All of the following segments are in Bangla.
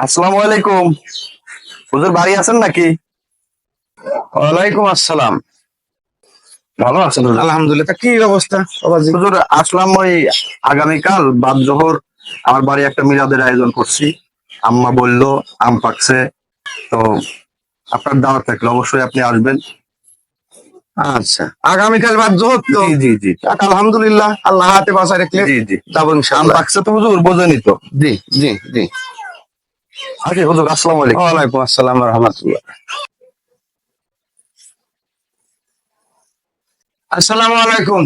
আসসালামু আলাইকুম হুজুর বাড়ি আছেন নাকি? ওয়ালাইকুম আসসালাম। ভালো আছেন আলহামদুলিল্লাহ। কি অবস্থা? হুজুর আসলাম ওই আগামীকাল বাদ জোহর। আমার বাড়ি একটা মিলাদের আয়োজন করছি। আম্মা বলল আম পাকছে। তো আপনার দাওয়াত থাকলে অবশ্যই আপনি আসবেন। আচ্ছা। আগামীকাল বাদ জোহর তো? জি জি আলহামদুলিল্লাহ আল্লাহ হাতে বাঁচা রাখলে জি জি। যাব আম পাকছে তো হুজুর বোঝেনি তো। জি জি জি। আচ্ছা হুজুর আসসালামু আলাইকুম ওয়ালাইকুম আসসালাম রহমতুল্লাহ আসসালামু আলাইকুম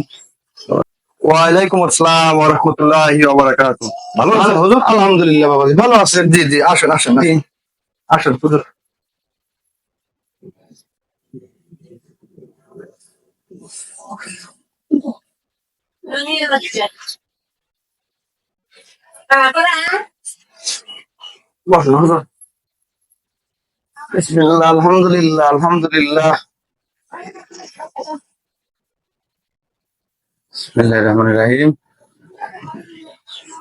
ওয়ালাইকুম আসসালাম ওয়া রাহমাতুল্লাহি ওয়া বারাকাতুহু ভালো আছেন হুজুর আলহামদুলিল্লাহ বাবাজি ভালো আছেন জি জি আসেন আসেন জি আসেন। আসেন হুজুর বসুন হুজুর বিসমিল্লাহ আলহামদুলিল্লাহ আলহামদুলিল্লাহ। রহিম।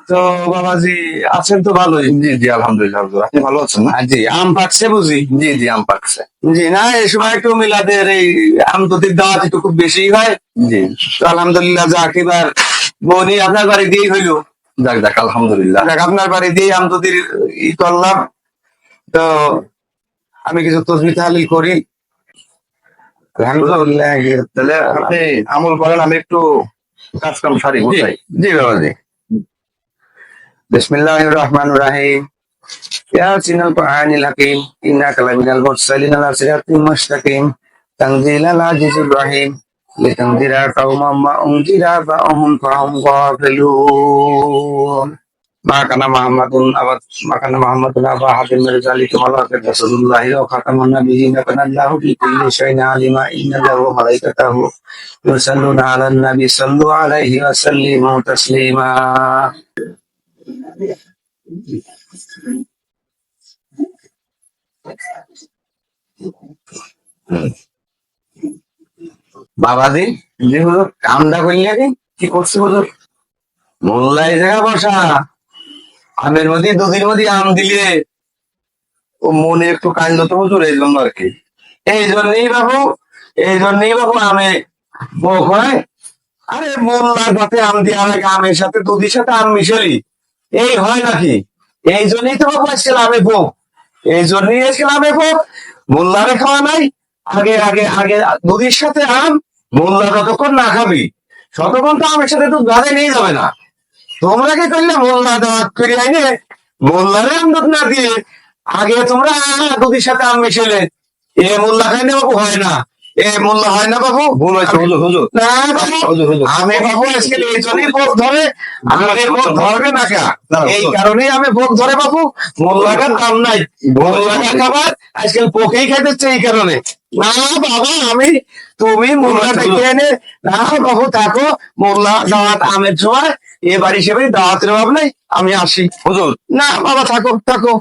তো বাবাজি আছেন তো ভালোই? জি জি আলহামদুলিল্লাহ আপনি ভালো আছেন না? জি আম পাকছে বুঝি? জি জি আম পাকছে। জি না এই সময় একটু মিলাদের এই আম আমততির দাওয়াত একটু খুব বেশি হয়। জি। তো আলহামদুলিল্লাহ যাক এবার বনি আপনার বাড়ি দিয়েই হইল। যাক যাক আলহামদুলিল্লাহ। যাক আপনার বাড়ি দিয়ে আমদুদির ই করলাম তো আমি কিছু তসবি তাহলিল করি। আলহামদুলিল্লাহ আমল করেন আমি একটু কাজ কাম সারি জি। বাবা জি বিসমিল্লাহ রহমান রাহিম। ইয়া সিনাল কোরআনিল হাকিম لتنذر قوما ما أنذر آباؤهم فهم غافلون ما كان محمد أبا ما كان محمد أبا أحد من رجالكم ولكن رسول الله وخاتم النبيين كان الله بكل شيء عليما إن له وملائكته يصلون على النبي صلوا عليه وسلموا تسليما বাবাজি, জি হুজুর, কামটা করলি কি করছে হুজুর? মোল্লাই জায়গা বসা। আমের মধ্যে, দুধের মধ্যে আম দিলে। ও মনে একটু কান্দ তো হুজুর, এই জন্য আর কি। এই জন্যই বাবু, এই জন্যই বাবু আমে বোক আরে মোল্লার সাথে আম দিয়ে আমাকে আমের সাথে দুধের সাথে আম মিশালি। এই হয় নাকি? এই জন্যই তো বাবু আজকাল আমে ভোগ এই জন্যই আজকাল আমে ভোগ মোল্লারে খাওয়া নাই। আগে আগে আগে দুধের সাথে আম মোল্লা যতক্ষণ না খাবি, ততক্ষণ তো আমার সাথে তো গাড়ি নিয়ে যাবে না। তোমরা কি করলে? মোল্লা দাওয়াত করে আইনে মোল্লারে আমদত না দিয়ে আগে তোমরা দুদির সাথে আম মিশেলে এ মোল্লা খাই না বাবু হয় না। এ মোল্লা হয় না বাবু? ভুল হয়েছে হুজুর হুজুর। না বাবু। হুজুর হুজুর। আমি বাবু আজকে এই জন্যই ভোগ ধরে। ভোগ ধরবে না কে? এই কারণেই আমি ভোগ ধরে বাবু। মোল্লাটার দাম নাই। মোল্লাটা খাবার আজকাল পোকেই খাইতেছে এই কারণে। না বাবা আমি তুমি মোল্লা ডেকে এনে না বাবু থাকো। মোল্লা দাওয়াত আমের ছোঁয়া এ বাড়ি হিসেবে দাওয়াতের অভাব নাই। আমি আসি। হুজুর। না বাবা থাকো থাকো।